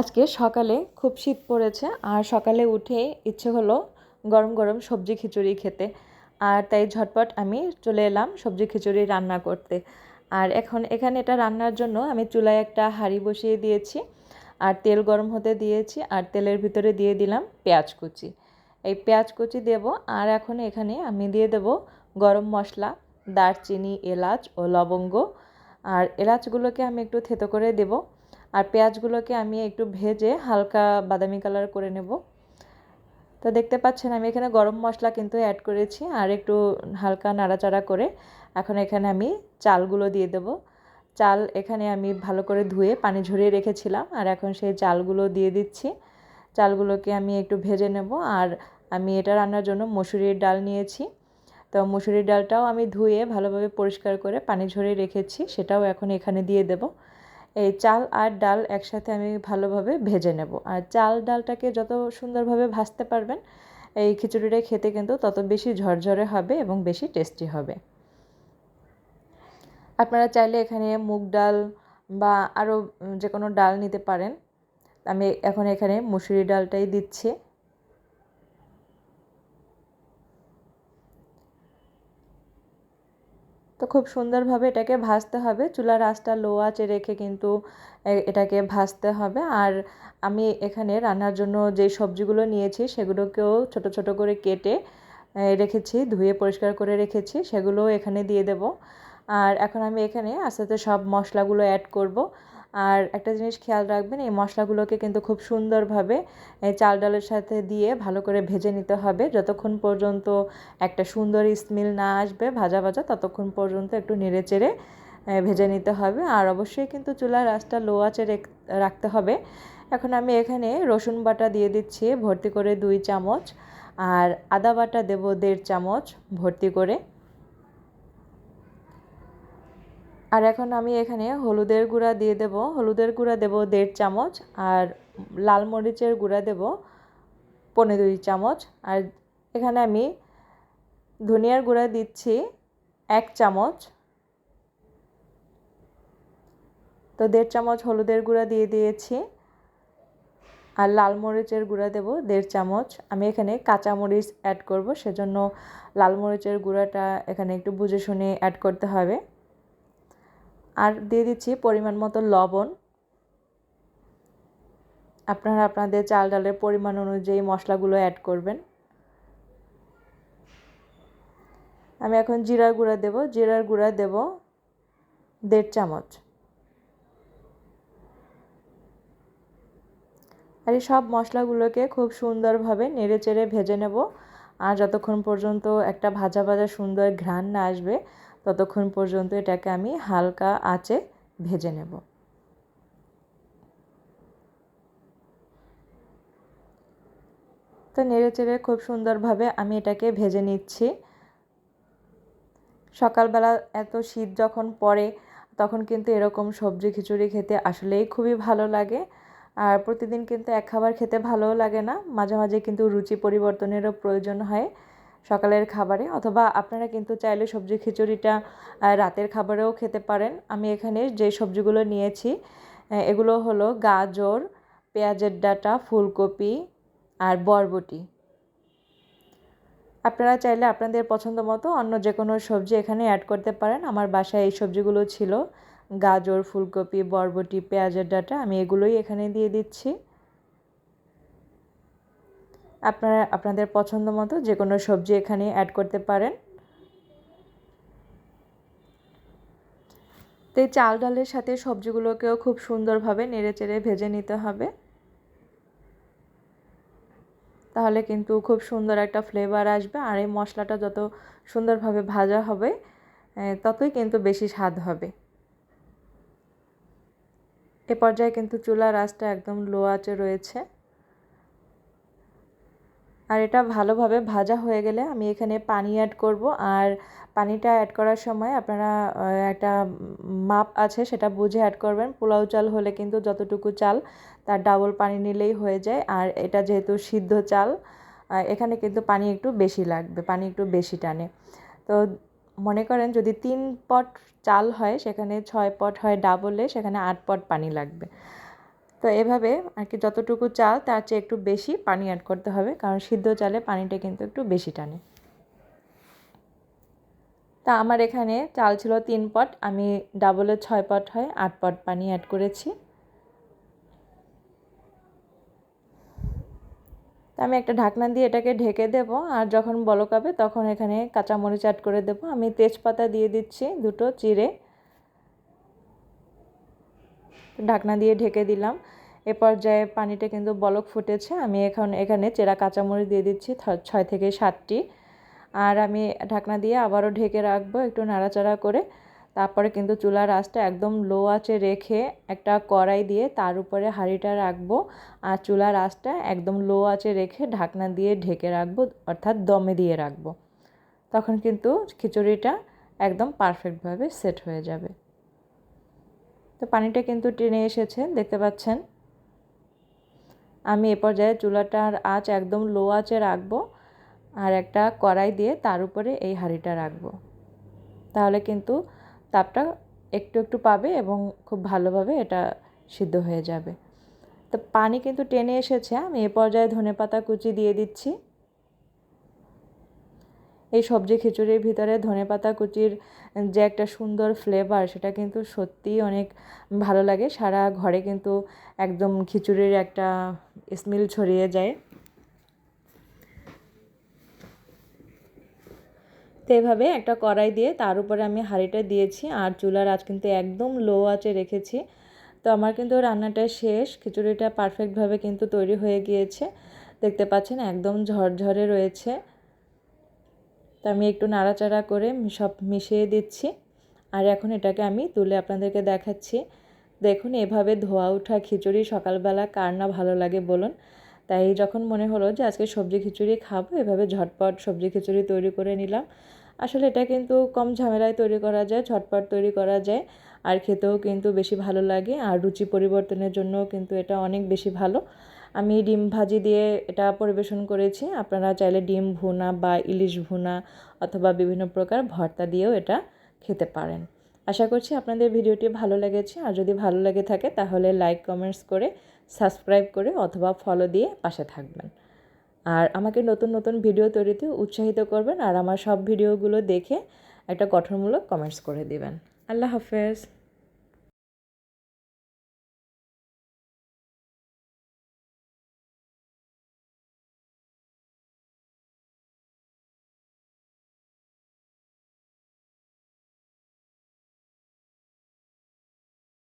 আজকে সকালে খুব শীত পড়েছে আর সকালে উঠে ইচ্ছে হলো গরম গরম সবজি খিচুড়ি খেতে। আর তাই ঝটপট আমি চলে এলাম সবজি খিচুড়ি রান্না করতে। আর এখন এখানে এটা রান্নার জন্য আমি চুলায় একটা হাঁড়ি বসিয়ে দিয়েছি, আর তেল গরম হতে দিয়েছি, আর তেলের ভিতরে দিয়ে দিলাম পেঁয়াজ কুচি। এই পেঁয়াজ কুচি দেব, আর এখন এখানে আমি দিয়ে দেব গরম মশলা, দারচিনি, এলাচ ও লবঙ্গ। আর এলাচগুলোকে আমি একটু থেতো করে দেবো। আর পেঁয়াজগুলোকে আমি একটু ভেজে হালকা বাদামি কালার করে নেব। তো দেখতে পাচ্ছেন আমি এখানে গরম মশলা কিন্তু অ্যাড করেছি আর একটু হালকা নাড়াচাড়া করে এখন এখানে আমি চালগুলো দিয়ে দেব। চাল এখানে আমি ভালো করে ধুয়ে পানি ঝরিয়ে রেখেছিলাম আর এখন সেই চালগুলো দিয়ে দিচ্ছি। চালগুলোকে আমি একটু ভেজে নেব আর আমি এটা রান্নার জন্য মসুরির ডাল নিয়েছি। তো মুসুরির ডালটাও আমি ধুয়ে ভালোভাবে পরিষ্কার করে পানি ঝরিয়ে রেখেছি সেটাও এখন এখানে দিয়ে দেবো। এই চাল আর ডাল একসাথে আমি ভালোভাবে ভেজে নেব। আর চাল ডালটাকে যত সুন্দরভাবে ভাজতে পারবেন, এই খিচুড়িটা খেতে কিন্তু তত বেশি ঝরঝরে হবে এবং বেশি টেস্টি হবে। আপনারা চাইলে এখানে মুগ ডাল বা আরও যে কোনো ডাল নিতে পারেন। আমি এখন এখানে মুসুরি ডালটাই দিচ্ছি। তো খুব সুন্দরভাবে এটাকে ভাজতে হবে। চুলার আঁচটা লো আঁচে রেখে কিন্তু এটাকে ভাজতে হবে। আর আমি এখানে রান্নার জন্য যে সবজিগুলো নিয়েছি সেগুলোকেও ছোট ছোট করে কেটে রেখেছি, ধুয়ে পরিষ্কার করে রেখেছি, সেগুলোও এখানে দিয়ে দেব। আর এখন আমি এখানে আস্তে আস্তে সব মশলাগুলো অ্যাড করব। আর একটা জিনিস খেয়াল রাখবেন, এই মশলাগুলোকে কিন্তু খুব সুন্দরভাবে চাল ডালের সাথে দিয়ে ভালো করে ভেজে নিতে হবে। যতক্ষণ পর্যন্ত একটা সুন্দর স্মেল না আসবে ভাজা ভাজা, ততক্ষণ পর্যন্ত একটু নেড়ে চেড়ে ভেজে নিতে হবে। আর অবশ্যই কিন্তু চুলার আঁচটা লো আঁচে রাখতে হবে। এখন আমি এখানে রসুন বাটা দিয়ে দিচ্ছি, ভর্তি করে দুই চামচ। আর আদা বাটা দেবো দেড় চামচ ভর্তি করে। আর এখন আমি এখানে হলুদের গুঁড়া দিয়ে দেব। হলুদের গুঁড়া দেব দেড় চামচ আর লাল মরিচের গুঁড়া দেব পনেরো দুই চামচ। আর এখানে আমি ধনিয়ার গুঁড়া দিচ্ছি এক চামচ। তো দেড় চামচ হলুদের গুঁড়া দিয়ে দিয়েছি। আর লাল মরিচের গুঁড়া দেব দেড় চামচ। আমি এখানে কাঁচা মরিচ অ্যাড করব, সেজন্য লাল মরিচের গুঁড়াটা এখানে একটু বুঝে শুনে অ্যাড করতে হবে। আর দিয়ে দিচ্ছি পরিমাণ মতো লবণ। আপনারা আপনাদের চাল ডালের পরিমাণ অনুযায়ী মশলাগুলো অ্যাড করবেন। আমি এখন জিরার গুঁড়া দেব। জিরার গুঁড়া দেব দেড় চামচ। আর এই সব মশলাগুলোকে খুব সুন্দরভাবে নেড়ে চেড়ে ভেজে নেব। আর যতক্ষণ পর্যন্ত একটা ভাজা ভাজা সুন্দর ঘ্রাণ না আসবে ততক্ষণ পর্যন্ত এটাকে আমি হালকা আঁচে ভেজে নেব। তো নেড়ে চেড়ে খুব সুন্দরভাবে আমি এটাকে ভেজে নিচ্ছি। সকালবেলা এত শীত যখন পড়ে, তখন কিন্তু এরকম সবজি খিচুড়ি খেতে আসলেই খুবই ভালো লাগে। আর প্রতিদিন কিন্তু এক খাবার খেতে ভালোও লাগে না, মাঝে মাঝে কিন্তু রুচি পরিবর্তনেরও প্রয়োজন হয়। সকালের খাবারে, অথবা আপনারা কিন্তু চাইলে সবজি খিচুড়িটা রাতের খাবারেও খেতে পারেন। আমি এখানে যে সবজিগুলো নিয়েছি এগুলো হলো গাজর, পেঁয়াজের ডাটা, ফুলকপি আর বরবটি। আপনারা চাইলে আপনাদের পছন্দ মতো অন্য যে কোনো সবজি এখানে অ্যাড করতে পারেন। আমার বাসায় এই সবজিগুলো ছিল। গাজর, ফুলকপি, বরবটি, পেঁয়াজের ডাটা, আমি এগুলোই এখানে দিয়ে দিচ্ছি। আপনারা, আপনাদের পছন্দ মতো যে কোনো সবজি এখানে অ্যাড করতে পারেন। তো এই চাল ডালের সাথে সবজিগুলোকেও খুব সুন্দরভাবে নেড়ে চেড়ে ভেজে নিতে হবে। তাহলে কিন্তু খুব সুন্দর একটা ফ্লেভার আসবে আর এই মশলাটা যত সুন্দরভাবে ভাজা হবে ততই কিন্তু বেশি স্বাদ হবে। এ পর্যায়ে কিন্তু চুলার আঁচটা একদম লো আঁচে রয়েছে। আর এটা ভালোভাবে ভাজা হয়ে গেলে আমি এখানে পানি অ্যাড করব। আর পানিটা অ্যাড করার সময় আপনারা একটা মাপ আছে সেটা বুঝে অ্যাড করবেন। পোলাও চাল হলে কিন্তু যতটুকু চাল, তার ডাবল পানি নিলেই হয়ে যায়। আর এটা যেহেতু সিদ্ধ চাল এখানে কিন্তু পানি একটু বেশি লাগবে, পানি একটু বেশি টানে। তো মনে করেন যদি তিন পট চাল হয়, সেখানে ছয় পট হয় ডাবলে সেখানে আট পট পানি লাগবে। তো এভাবে আর কি যতটুকু চাল, তার চেয়ে একটু বেশি পানি অ্যাড করতে হবে, কারণ সিদ্ধ চালে পানিটা কিন্তু একটু বেশি টানে। তা আমার এখানে চাল ছিল তিন পট, আমি ডাবলে ছয় পট হয়, আট পট পানি অ্যাড করেছি। তা আমি একটা ঢাকনা দিয়ে এটাকে ঢেকে দেব, আর যখন বলকাবে তখন এখানে কাঁচামরিচ অ্যাড করে দেব। আমি তেজপাতা দিয়ে দিচ্ছি দুটো, চিড়ে। ঢাকনা দিয়ে ঢেকে দিলাম। এ পর্যায়ে পানিটা কিন্তু বলক ফুটেছে। আমি এখন এখানে চেরা কাঁচামরিচ দিয়ে দিচ্ছি ছয় থেকে সাতটি। আর আমি ঢাকনা দিয়ে আবারও ঢেকে রাখব একটু নাড়াচাড়া করে। তারপরে কিন্তু চুলার আঁচটা একদম লো আঁচে রেখে একটা কড়াই দিয়ে তার উপরে হাঁড়িটা রাখব। আর চুলার আঁচটা একদম লো আঁচে রেখে ঢাকনা দিয়ে ঢেকে রাখব, অর্থাৎ দমে দিয়ে রাখব। তখন কিন্তু খিচুড়িটা একদম পারফেক্টভাবে সেট হয়ে যাবে। তো পানিটা কিন্তু টেনে এসেছে, দেখতে পাচ্ছেন। আমি এ পর্যায়ে চুলাটার আঁচ একদম লো আঁচে রাখব আর একটা কড়াই দিয়ে তার উপরে এই হাঁড়িটা রাখব। তাহলে কিন্তু তাপটা একটু একটু পাবে এবং খুব ভালোভাবে এটা সিদ্ধ হয়ে যাবে। তো পানি কিন্তু টেনে এসেছে, আমি এ পর্যায়ে ধনে পাতা কুচি দিয়ে দিচ্ছি। এই সবজি খিচুড়ির ভিতরে ধনে পাতা কুচির যে একটা সুন্দর ফ্লেভার সেটা কিন্তু সত্যিই অনেক ভালো লাগে। সারা ঘরে কিন্তু একদম খিচুড়ির একটা স্মেল ছড়িয়ে যায়। তো এভাবে একটা কড়াই দিয়ে তার উপরে আমি হাঁড়িটা দিয়েছি আর চুলার আঁচ কিন্তু একদম লো আঁচে রেখেছি। তো আমার কিন্তু রান্নাটা শেষ, খিচুড়িটা পারফেক্টভাবে কিন্তু তৈরি হয়ে গিয়েছে। দেখতে পাচ্ছেন একদম ঝরঝরে রয়েছে। তো আমি একটু নাড়াচাড়া করে সব মিশিয়ে দিচ্ছি। আর এখন এটাকে আমি তুলে আপনাদেরকে দেখাচ্ছি। দেখুন, এভাবে ধোয়া ওঠা খিচুড়ি সকালবেলা কার না ভালো লাগে বলুন। তাই যখন মনে হলো যে আজকে সবজি খিচুড়ি খাব, এভাবে ঝটপট সবজি খিচুড়ি তৈরি করে নিলাম। আসলে এটা কিন্তু কম ঝামেলায় তৈরি করা যায়, ঝটপট তৈরি করা যায়। আর খেতেও কিন্তু বেশি ভালো লাগে, আর রুচি পরিবর্তনের জন্যও কিন্তু এটা অনেক বেশি ভালো। আমি ডিম ভাজি দিয়ে এটা পরিবেশন করেছি। আপনারা চাইলে ডিম ভুনা বা ইলিশ ভুনা অথবা বিভিন্ন প্রকার ভর্তা দিয়েও এটা খেতে পারেন। আশা করছি আপনাদের ভিডিওটি ভালো লেগেছে। আর যদি ভালো লেগে থাকে তাহলে লাইক, কমেন্টস করে সাবস্ক্রাইব করে অথবা ফলো দিয়ে পাশে থাকবেন। আর আমাকে নতুন নতুন ভিডিও তৈরিতে উৎসাহিত করবেন। আর আমার সব ভিডিওগুলো দেখে একটা গঠনমূলক কমেন্টস করে দিবেন। আল্লাহ হাফেজ।